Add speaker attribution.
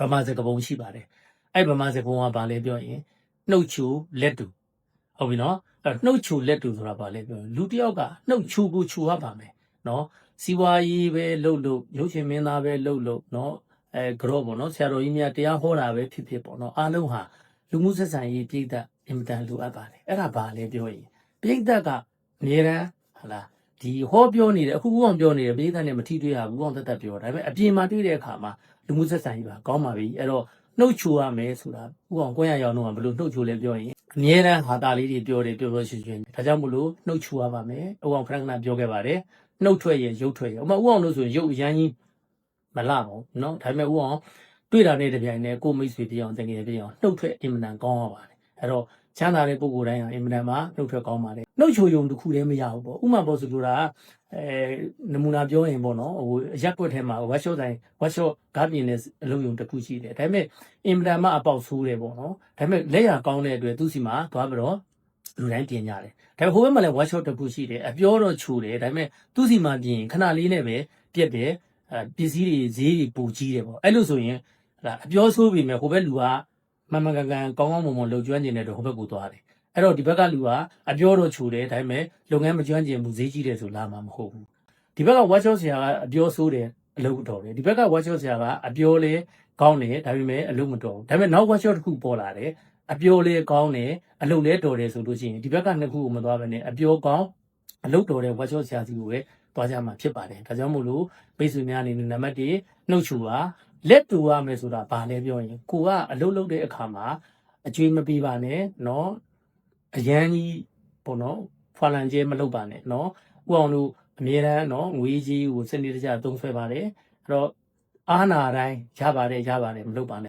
Speaker 1: ဗမာစကားပုံရှိပါတယ်အဲ့ဗမာစကားပုံကဘာလဲပြောရင်နှုတ်ချိုလက်တူဟုတ်ပြီနော်အဲ့နှုတ်ချိုလက်တူဆိုတာဘာလဲပြောရင်လူတစ်ယောက်ကနှုတ်ချိုကိုချိုရပါမယ်နော်စီဝါရေးပဲလှုပ်လို့ရုပ်ရှင်မင်းသားပဲလှုပ်လို့နော်အဲကြော့ပေါ့နော်ဆရာတော်ကြီးများတရားဟောတာပဲဖြစ်ဖြစ်ပေါ့နော်အားလုံးဟာလူမှုဆက်ဆံရေးပြည်သက်အင်မတန်လိုအပ်ပါတယ်အဲ့ဒါဘာလဲပြောရင်ပြည်သက်ကအများရန်ဟလာ ဒီဟောပြောနေတယ်အခုဦးအောင်ပြောနေတယ်ပြည်သက်နဲ့မထိတွေ့ရဘူးဦးအောင်သက်သက်ပြောဒါပေမဲ့အပြင်မှာတွေ့တဲ့အခါမှာလူမှုဆက်ဆံရေးပါကောင်းပါပြီအဲ့တော့နှုတ်ချိုရမယ်ဆိုတာဦးအောင်ကိုရရောင်တော့ဘယ်လိုနှုတ်ချိုလဲပြောရင်အမြဲတမ်းဟာတာလေးတွေပြောတယ်ပြောပြောရှင်ရှင်ဒါကြောင့်မို့လို့နှုတ်ချိုရပါမယ်ဦးအောင်ခဏခဏပြောခဲ့ပါတယ်နှုတ်ထွက်ရင်ရုပ်ထွက်ရင်ဥပမာဦးအောင်လို့ဆိုရင်ရုပ်အရမ်းကြီးမလှပါဘူးเนาะဒါပေမဲ့ဦးအောင်တွေ့တာနဲ့တပြိုင်တည်းကိုမိတ်ဆွေပြအောင်တကယ်ပြအောင်နှုတ်ထွက်အင်မတန်ကောင်းရပါတယ်အဲ့တော့ ချမ်းသာတဲ့ပုဂ္ဂိုလ်တိုင်းဟာအင်မတန်မှနှုတ်ထွက်ကောင်းပါတယ်နှုတ်ချိုယုံတစ်ခုတည်းမရဘူးပေါ့ဥပမာပေါ်ဆိုလိုတာကအဲနမူနာပြောရင်ပေါ့နော်ဟိုအရက်ကွက်ထဲမှာဝက်ရှော့တိုင်းဝက်ရှော့ကားပြင်နဲ့အလုံးယုံတစ်ခုရှိတယ်ဒါပေမဲ့အင်မတန်မှအပေါက်ဆိုးတယ်ပေါ့နော်ဒါပေမဲ့လက်ရကောင်းတဲ့အတွက်သူ့စီမှာသွားပြီးတော့လူတိုင်းပြင်ကြတယ်ဒါပေမဲ့ဟိုဘက်မှာလည်းဝက်ရှော့တစ်ခုရှိတယ်အပြောတော့ချိုတယ်ဒါပေမဲ့သူ့စီမှာပြင်ခဏလေးနဲ့ပဲပြက်တယ်အဲပစ္စည်းတွေဈေးတွေပူကြီးတယ်ပေါ့အဲ့လိုဆိုရင်ဟလာအပြောဆိုးပြီမဲ့ဟိုဘက်လူက မန်မန်ကန်ကန်ကောင်းကောင်းမွန်မွန်လှုပ်ကျွမ်းကျင်တဲ့တော့ဟိုဘက်ကိုသွားတယ်အဲ့တော့ဒီဘက်ကလူကအပြောတော့ခြူတယ်ဒါပေမဲ့လုပ်ငန်းမကျွမ်းကျင်ဘူးဈေးကြီးတယ်ဆိုလာမှာမဟုတ်ဘူးဒီဘက်ကဝါချောဆရာကအပြောဆိုးတယ်အလုပ်တော်တယ်ဒီဘက်ကဝါချောဆရာကအပြောလေကောင်းတယ်ဒါပေမဲ့အလုပ်မတော်ဘူးဒါပေမဲ့နောက်ဝါချောတစ်ခုပေါ်လာတယ်အပြောလေကောင်းတယ်အလုပ်လဲတော်တယ်ဆိုလို့ရှိရင်ဒီဘက်ကနှစ်ခုကိုမသွားဘဲနဲ့အပြောကောင်းအလုပ်တော်တဲ့ဝါချောဆရာစီကိုပဲသွားကြမှာဖြစ်ပါတယ်ဒါကြောင့်မို့လို့မိတ်ဆွေများအနေနဲ့နံပါတ်1နှုတ်ချူပါ လက်တူရမယ်ဆိုတာဘာလဲပြောရင်ကိုကအလုပ်လုပ်တဲ့အခါမှာအကျွေးမပေးပါနဲ့เนาะ အရန်ကြီးပေါ့နော်ဖွာလန်ကျဲမလုပ်ပါနဲ့နော်ဥအောင်တို့အမြဲတမ်းနော်ငွေကြီးကိုစနစ်တကျသုံးဆွဲပါတယ်အဲ့တော့အားနာတိုင်းရပါတယ်ရပါတယ်မလုပ်ပါနဲ့